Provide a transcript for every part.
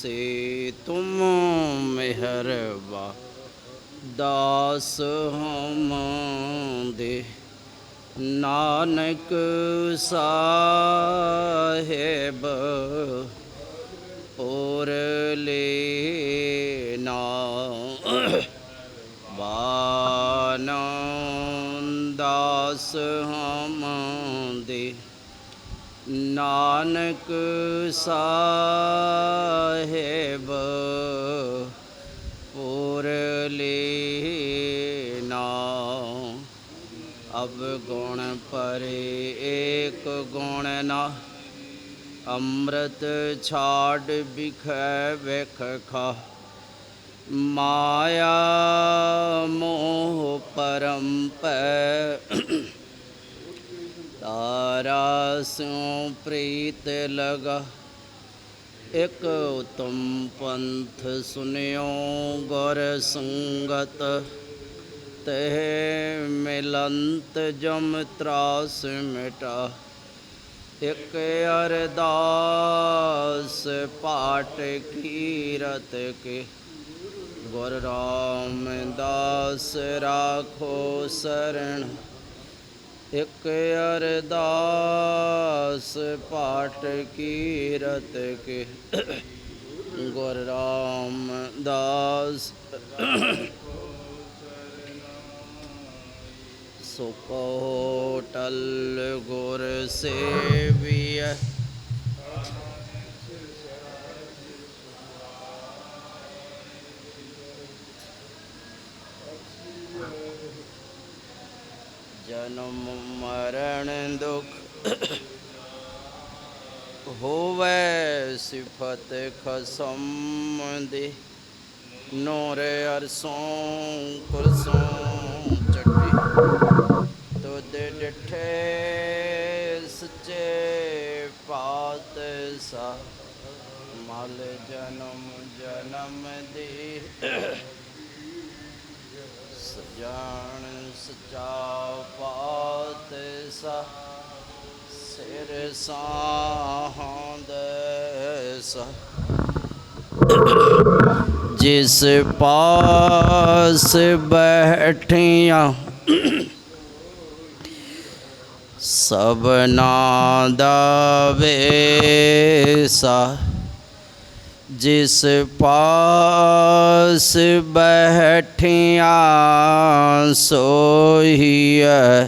से तुम मेहरबा दास हम दे ਨਾਨਕ ਸਾਹਿਬ ਔਰ ਲੈਨਾ ਬਾਨੰਦਾਸ ਹਮ ਦੇ ਨਾਨਕ ਸਾਹਿਬ ਔਰ ਨਾ ਅਬ ਗੁਣ ਪਰੇ ਏਕ ਗੁਣ ਨਾ, ਅੰਮ੍ਰਿਤ ਛਾੜ ਬਿਖੈ ਵੇਖ ਖਾ। ਮਾਇਆ ਮੋਹ ਪਰਮ ਪੈ, ਤਾਰਾ ਸਿਉ ਪ੍ਰੀਤ ਲਗਾ। ਇਕ ਉਤਮ ਪੰਥ ਸੁਨਿਓ ਗੁਰ ਸੰਗਤ। ਤਹ ਮਿਲੰਤ ਜਮ ਤਰਾਸ ਮਿਟਾ। ਇਕ ਅਰਦਾਸ ਪਾਟ ਕੀਰਤ ਕੇ। ਗੁਰ ਰਾਮਦਾਸ ਰਾਖੋ ਸਰਣ ਇਕ ਅਰਦਾਸ ਪਾਠ ਕੀਰਤ ਕੇ ਗੁਰ ਰਾਮਦਾਸ ਸੋ ਕਹੋ ਟਲ ਗੁਰ ਸੇਵੀਐ। ਜਨਮ, ਮਰਨ, ਦੁਖ ਹੋਵੇ ਸਿਫਤ ਖਸਮ ਦੇ। ਨੂਰ ਅਰਸੋਂ, ਕੁਰਸੋਂ ਚੱਟੀ ਤੁਧ ਡਿਠੇ, ਸੱਚੇ ਪਾਤ ਮਲ ਜਨਮ ਜਨਮ ਦੇ। ਸਜਾਣ ਸਚਾ ਸਾ ਸਿਰ ਸਾਹੰਦ ਸਾ। ਜਿਸ ਪਾਸ ਬੈਠੀਆਂ ਸਭਨਾ ਦਾ ਵੇਸਾ ਜਿਸ ਪਾਸ ਬੈਠੀਆਂ ਸੋਹੀਐ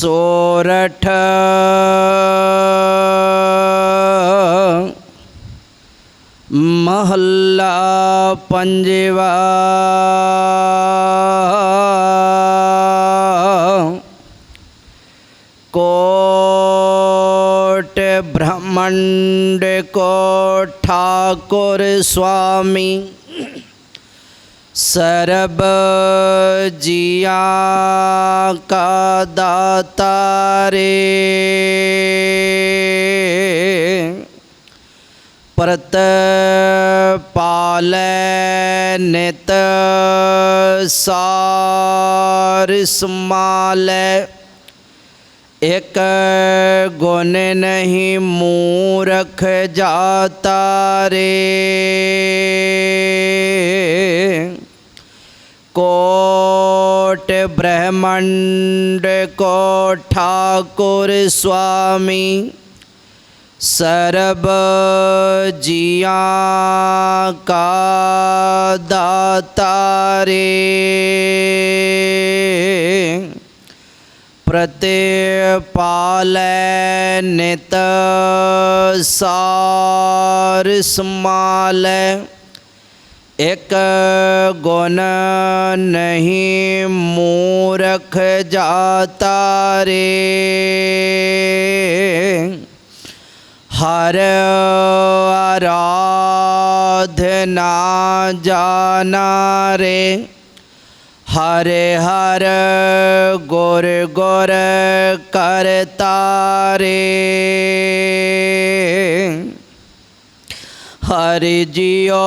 ਸੋਰਠ। ਮਹੱਲਾ ਪੰਜਵਾ। ਕੋਟ ਬ੍ਰਹਮੰਡ ਕੋ ਠਾਕੁਰ ਸੁਆਮੀ सरब जिया का दाता रे। प्रत पाल नित सार एक गुण नहीं मूरख जाता रे। कोट ब्रह्मंड को ठाकुर स्वामी सर्व जिया का दाता रे। प्रतिपाल नित सार स्माल एक गुन नहीं मूरख जाता रे। हर आराधना जाना रे। हरे हर गोर गोर करता रे। हरि जियो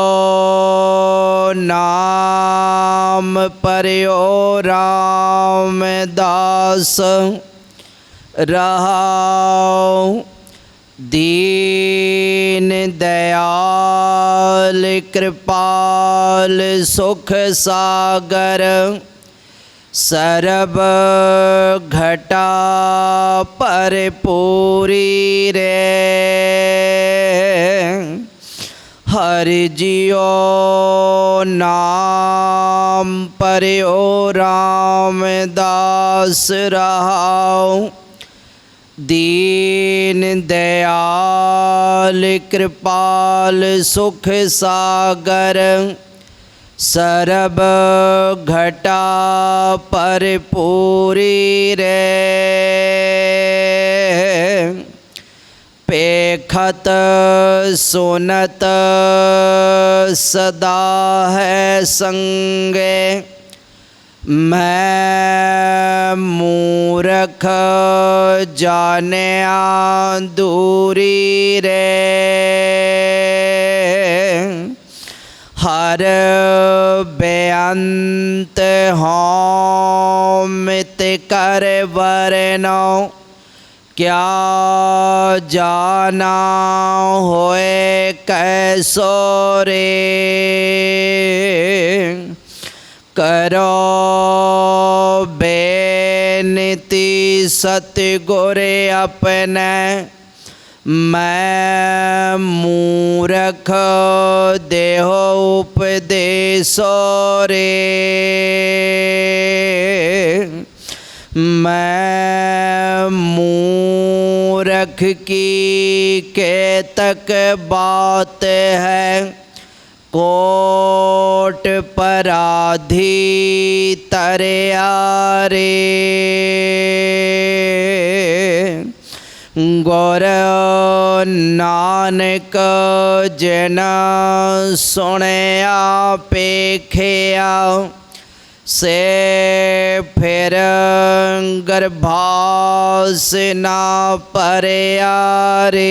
नाम पर्यो रामदास रहाओ दीन दयाल कृपाल सुख सागर सरब घटा पर पूरी रे। हरि जियो नाम पर्यो रामदास रहाओ दीन दयाल कृपाल सुख सागर, सरब घटा पर पूरी रे। पेखत सुनत सदा है संगे। मैं मूरख जाने दूरी रे। हर बेअंत होमित कर वरनो। क्या जाना होए कैसो रे? करो बेनती सतगुर अपने। मैं मूरख देहो उपदेशो रे। मैं मूरख की के तक बात है। कोट पराधी तरयारे गौर नानक जन सुनया पेखिया से फिर गर्भास ना परयारे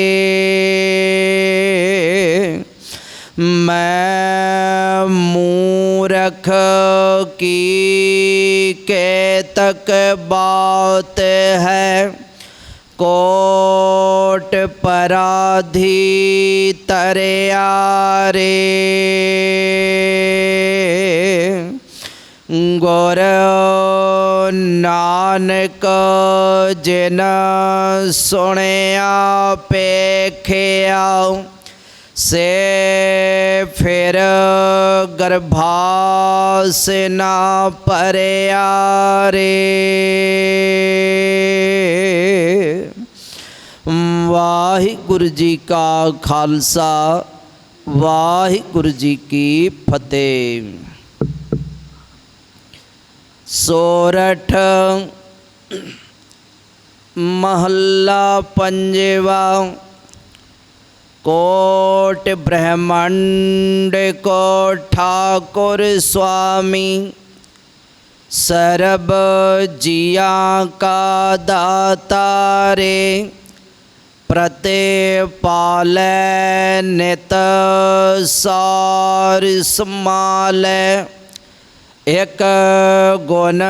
मैं मूरख की के तक बात है, कोट पराधी तरयारे गुर ਨਾਨਕ ਜਿਨ ਸੁਣਿਆ ਪੇਖਿਆ ਸੇ ਫਿਰ ਗਰਭਾਸ ਨਾ ਪਰਿਆ ਰੇ। ਵਾਹਿਗੁਰੂ ਜੀ ਕਾ ਖਾਲਸਾ, ਵਾਹਿਗੁਰੂ ਜੀ ਕੀ ਫਤਿਹ। सोरठ, महल्ला पंजेवा, कोट ब्रह्मांड को ठाकुर स्वामी, सरब जिया का दाता रे प्रते पाल नित सार समाल ਇਕ ਗੁਣ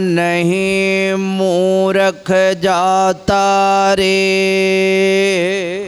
ਨਹੀਂ ਮੂਰਖ ਜਾਤਾ ਰੇ